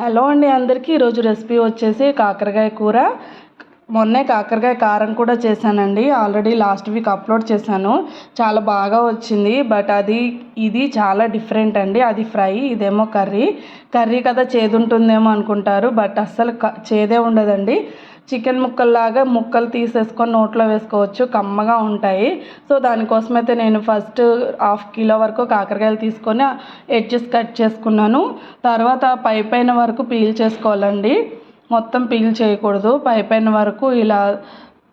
Hello అండి అందరికీ. ఈరోజు రెసిపీ వచ్చేసి కాకరకాయ కూర. మొన్నే కాకరకాయ కారం కూడా చేశానండి. ఆల్రెడీ లాస్ట్ వీక్ అప్లోడ్ చేశాను. చాలా బాగా వచ్చింది. బట్ అది ఇది చాలా డిఫరెంట్ అండి. అది ఫ్రై ఇదేమో కర్రీ. కర్రీ కదా చేదు ఉంటుందేమో అనుకుంటారు. బట్ అస్సలు క చేదే ఉండదండి. చికెన్ ముక్కల్లాగా ముక్కలు తీసేసుకొని నోట్లో వేసుకోవచ్చు. కమ్మగా ఉంటాయి. సో దానికోసం అయితే నేను ఫస్ట్ హాఫ్ కిలో వరకు కాకరకాయలు తీసుకొని ఎడ్జెస్ కట్ చేసుకున్నాను. తర్వాత పై పైన వరకు పీల్ చేసుకోవాలండి. మొత్తం పీల్ చేయకూడదు. పై పైన వరకు ఇలా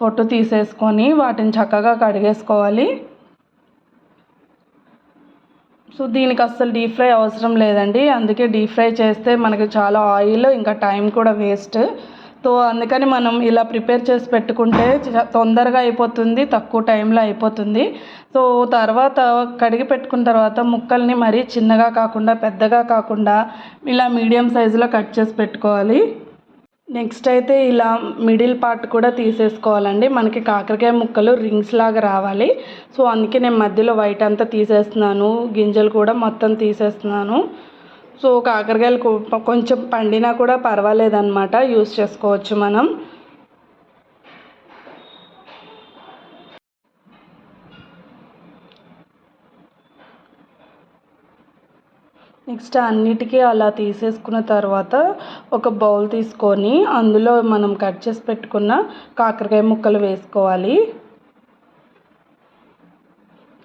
పొట్టు తీసేసుకొని వాటిని చక్కగా కడిగేసుకోవాలి. సో దీనికి అస్సలు డీప్ ఫ్రై అవసరం లేదండి. అందుకే డీప్ ఫ్రై చేస్తే మనకి చాలా ఆయిల్ ఇంకా టైం కూడా వేస్ట్. సో అందుకని మనం ఇలా ప్రిపేర్ చేసి పెట్టుకుంటే తొందరగా అయిపోతుంది తక్కువ టైంలో అయిపోతుంది. సో తర్వాత కడిగి పెట్టుకున్న తర్వాత ముక్కల్ని మరీ చిన్నగా కాకుండా పెద్దగా కాకుండా ఇలా మీడియం సైజులో కట్ చేసి పెట్టుకోవాలి. నెక్స్ట్ అయితే ఇలా మిడిల్ పార్ట్ కూడా తీసేసుకోవాలండి. మనకి కాకరకాయ ముక్కలు రింగ్స్ లాగా రావాలి. సో అందుకే నేను మధ్యలో వైట్ అంతా తీసేస్తున్నాను. గింజలు కూడా మొత్తం తీసేస్తున్నాను. సో కాకరకాయలు కొంచెం పండినా కూడా పర్వాలేదన్నమాట. యూస్ చేసుకోవచ్చు మనం. నెక్స్ట్ అన్నిటికీ అలా తీసేసుకున్న తర్వాత ఒక బౌల్ తీసుకొని అందులో మనం కట్ చేసి పెట్టుకున్న కాకరకాయ ముక్కలు వేసుకోవాలి.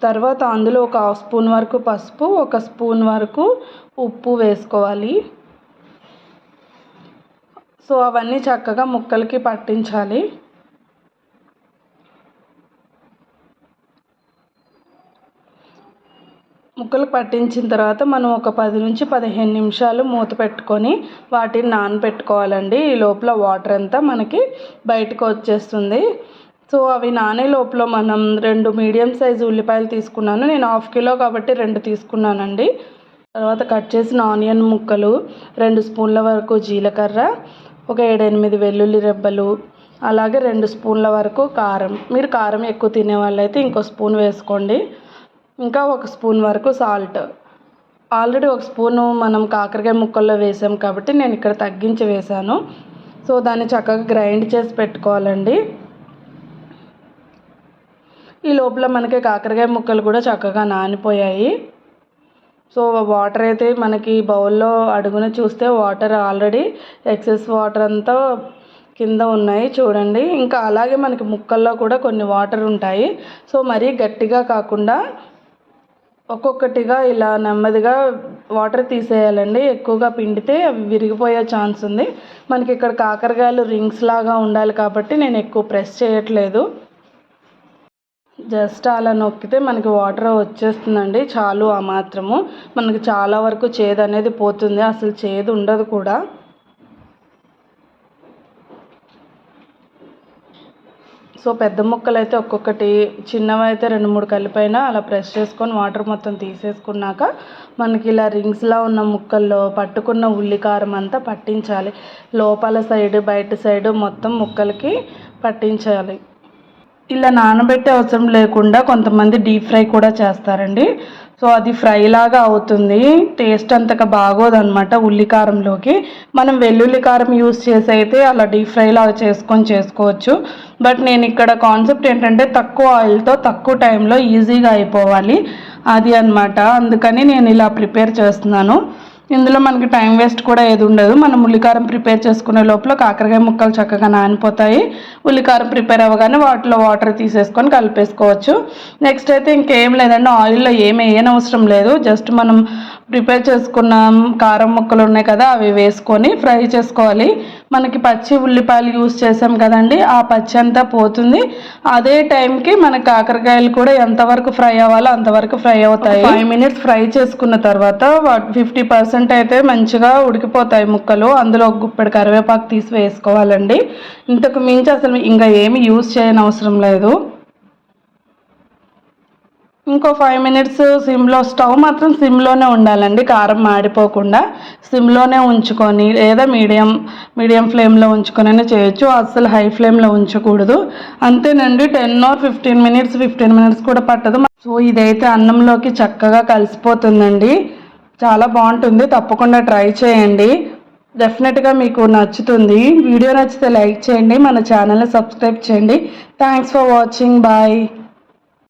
తర్వాత అందులో ఒక హాఫ్ స్పూన్ వరకు పసుపు ఒక స్పూన్ వరకు ఉప్పు వేసుకోవాలి. సో అవన్నీ చక్కగా ముక్కలకి పట్టించాలి. ముక్కలు పట్టించిన తర్వాత మనం ఒక పది నుంచి పదిహేను నిమిషాలు మూత పెట్టుకొని వాటిని నానబెట్టుకోవాలండి. ఈ లోపల వాటర్ అంతా మనకి బయటకు వచ్చేస్తుంది. సో అవి నానే లోపల మనం రెండు మీడియం సైజు ఉల్లిపాయలు తీసుకున్నాను. నేను హాఫ్ కిలో కాబట్టి రెండు తీసుకున్నానండి. తర్వాత కట్ చేసిన ఆనియన్ ముక్కలు రెండు స్పూన్ల వరకు జీలకర్ర ఒక ఏడెనిమిది వెల్లుల్లి రెబ్బలు అలాగే రెండు స్పూన్ల వరకు కారం. మీరు కారం ఎక్కువ తినే వాళ్ళైతే ఇంకో స్పూన్ వేసుకోండి. ఇంకా ఒక స్పూన్ వరకు సాల్ట్. ఆల్రెడీ ఒక స్పూను మనం కాకరకాయ ముక్కల్లో వేసాం కాబట్టి నేను ఇక్కడ తగ్గించి వేసాను. సో దాన్ని చక్కగా గ్రైండ్ చేసి పెట్టుకోవాలండి. ఈ లోపల మనకి కాకరకాయ ముక్కలు కూడా చక్కగా నానిపోయాయి. సో వాటర్ అయితే మనకి బౌల్లో అడుగున చూస్తే వాటర్ ఆల్రెడీ ఎక్సెస్ వాటర్ అంతా కింద ఉన్నాయి. చూడండి. ఇంకా అలాగే మనకి ముక్కల్లో కూడా కొన్ని వాటర్ ఉంటాయి. సో మరీ గట్టిగా కాకుండా ఒక్కొక్కటిగా ఇలా నెమ్మదిగా వాటర్ తీసేయాలండి. ఎక్కువగా పిండితే అవి విరిగిపోయే ఛాన్స్ ఉంది. మనకి ఇక్కడ కాకరకాయలు రింగ్స్ లాగా ఉండాలి కాబట్టి నేను ఎక్కువ ప్రెస్ చేయట్లేదు. జస్ట్ అలా నొక్కితే మనకి వాటర్ వచ్చేస్తుందండి. చాలు ఆ మాత్రము. మనకి చాలా వరకు చేదు అనేది పోతుంది. అసలు చేదు ఉండదు కూడా. సో పెద్ద ముక్కలు అయితే ఒక్కొక్కటి చిన్నవి అయితే రెండు మూడు కలిపైన అలా ప్రెస్ చేసుకొని వాటర్ మొత్తం తీసేసుకున్నాక మనకి ఇలా రింగ్స్లా ఉన్న ముక్కల్లో పట్టుకున్న ఉల్లికారం అంతా పట్టించాలి. లోపల సైడ్ బయట సైడ్ మొత్తం ముక్కలకి పట్టించాలి. ఇలా నానబెట్టే అవసరం లేకుండా కొంతమంది డీప్ ఫ్రై కూడా చేస్తారండి. సో అది ఫ్రై లాగా అవుతుంది. టేస్ట్ అంతగా బాగోదన్నమాట ఉల్లికారంలోకి. మనం వెల్లుల్లి కారం యూస్ చేసి అయితే అలా డీప్ ఫ్రై లాగా చేసుకొని చేసుకోవచ్చు. బట్ నేను ఇక్కడ కాన్సెప్ట్ ఏంటంటే తక్కువ ఆయిల్తో తక్కువ టైంలో ఈజీగా అయిపోవాలి. అది అనమాట అందుకని నేను ఇలా ప్రిపేర్ చేస్తున్నాను. ఇందులో మనకి టైం వేస్ట్ కూడా ఏది ఉండదు. మనం ఉల్లికారం ప్రిపేర్ చేసుకునే లోపల కాకరకాయ ముక్కలు చక్కగా నానిపోతాయి. ఉల్లికారం ప్రిపేర్ అవ్వగానే వాటిలో వాటర్ తీసేసుకొని కలిపేసుకోవచ్చు. నెక్స్ట్ అయితే ఇంకేం లేదండి. ఆయిల్లో ఏమి వేయనవసరం లేదు. జస్ట్ మనం ప్రిపేర్ చేసుకున్న కారం ముక్కలు ఉన్నాయి కదా అవి వేసుకొని ఫ్రై చేసుకోవాలి. మనకి పచ్చి ఉల్లిపాయలు యూస్ చేసాం కదండి ఆ పచ్చి అంతా పోతుంది. అదే టైంకి మన కాకరకాయలు కూడా ఎంతవరకు ఫ్రై అవ్వాలో అంతవరకు ఫ్రై అవుతాయి. ఫైవ్ మినిట్స్ ఫ్రై చేసుకున్న తర్వాత ఫిఫ్టీ పర్సెంట్ అయితే మంచిగా ఉడికిపోతాయి ముక్కలు. అందులో ఒక గుప్పెడు కరివేపాకు తీసి వేసుకోవాలండి. ఇంతకు మించి అసలు ఇంకా ఏమి యూస్ చేయని అవసరం లేదు. ఇంకో ఫైవ్ మినిట్స్ సిమ్లో స్టవ్ మాత్రం సిమ్లోనే ఉండాలండి. కారం మాడిపోకుండా సిమ్లోనే ఉంచుకొని లేదా మీడియం మీడియం ఫ్లేమ్లో ఉంచుకొనైనా చేయొచ్చు. అస్సలు హై ఫ్లేమ్లో ఉంచకూడదు. అంతేనండి ten or fifteen minutes fifteen minutes కూడా పట్టదు. సో ఇదైతే అన్నంలోకి చక్కగా కలిసిపోతుందండి. చాలా బాగుంటుంది. తప్పకుండా ట్రై చేయండి. డెఫినెట్గా మీకు నచ్చుతుంది. వీడియో నచ్చితే లైక్ చేయండి. మన ఛానల్ని సబ్స్క్రైబ్ చేయండి. Thanks for watching bye